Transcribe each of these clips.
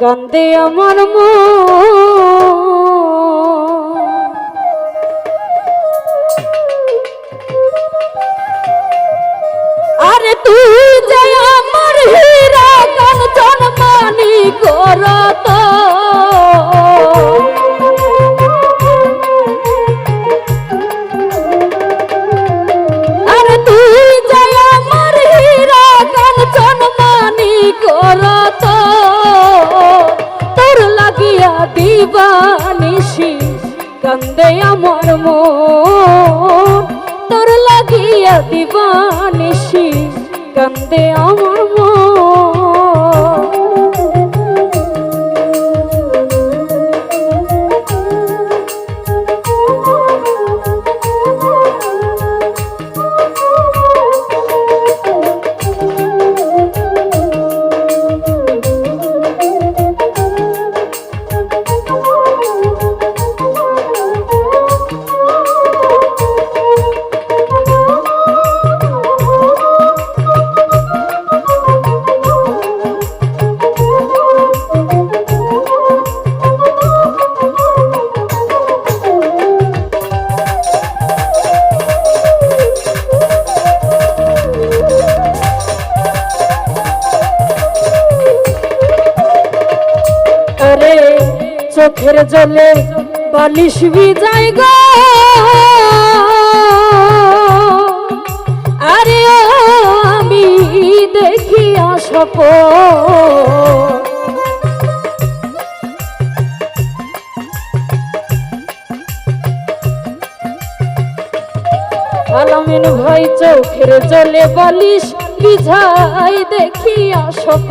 কান্দে আমার আরে তুই যে আমার হীরা কাঞ্চন কান্দে আমার মন। তোর লাগিয়া দিবানিসি কান্দে আমার মন। জলে বালিশ গো। আরে ও, আমি দেখি আসপ আলামিন ভাই চোখের জলে বালিশ বিঝাই দেখি আসপ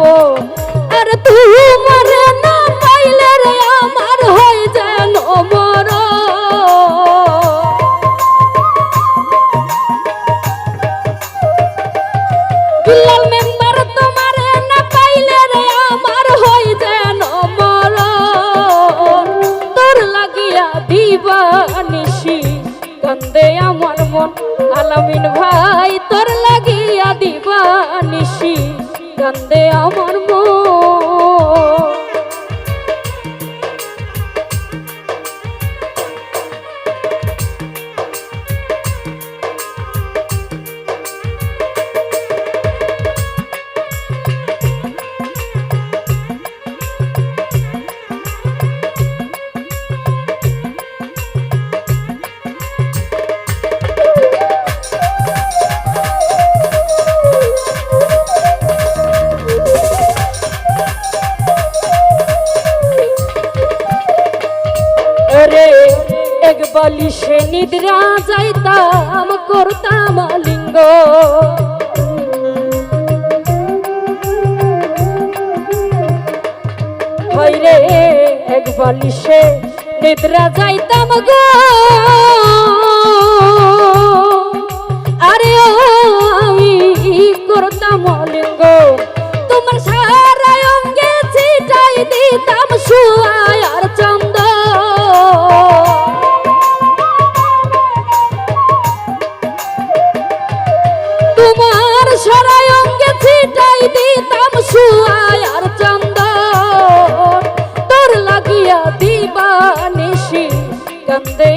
আর পাইলে রে আমার হয়ে কান্দে আমার মন। আলামিন ভাই তোর লাগিয়া দিবানিসি কান্দে আমার মন। বালিশে নিদ্রা যাইতাম, করতাম লিঙ্গ। হয় রে, এক বালিশে নিদ্রা যাইতাম গো। আরে ও, আমি করতাম লিঙ্গ। তোমার সারা অঙ্গে ছিটাই দিতাম শুয়ায় কান্দে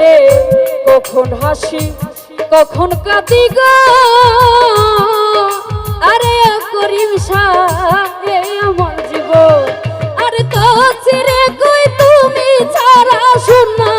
রে, কখন হাসি, কখন কাঁদি গো? আরে করিম আমার জীবন, আর তো রে কই তুমি ছাড়া শোনা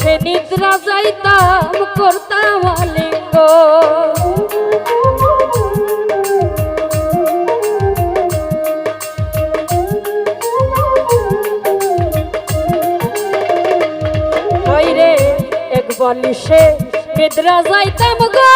সে নিদ্রা যাইতাম করতাম আলিঙ্গ বলিসে নিদ্রা যাইতাম গো।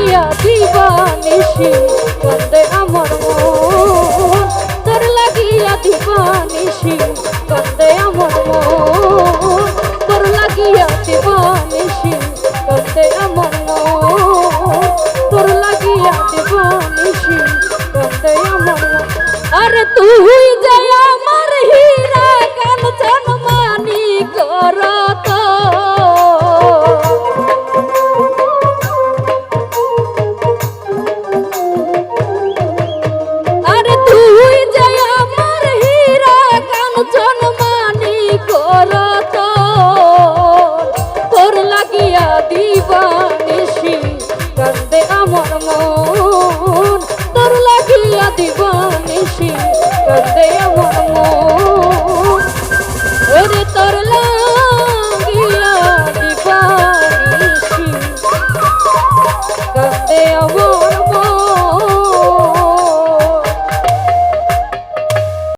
থাকিয়া দিবানিসি কান্দে আমার মন। তোর লাগিয়া দিবানিসি কান্দে আমার মন।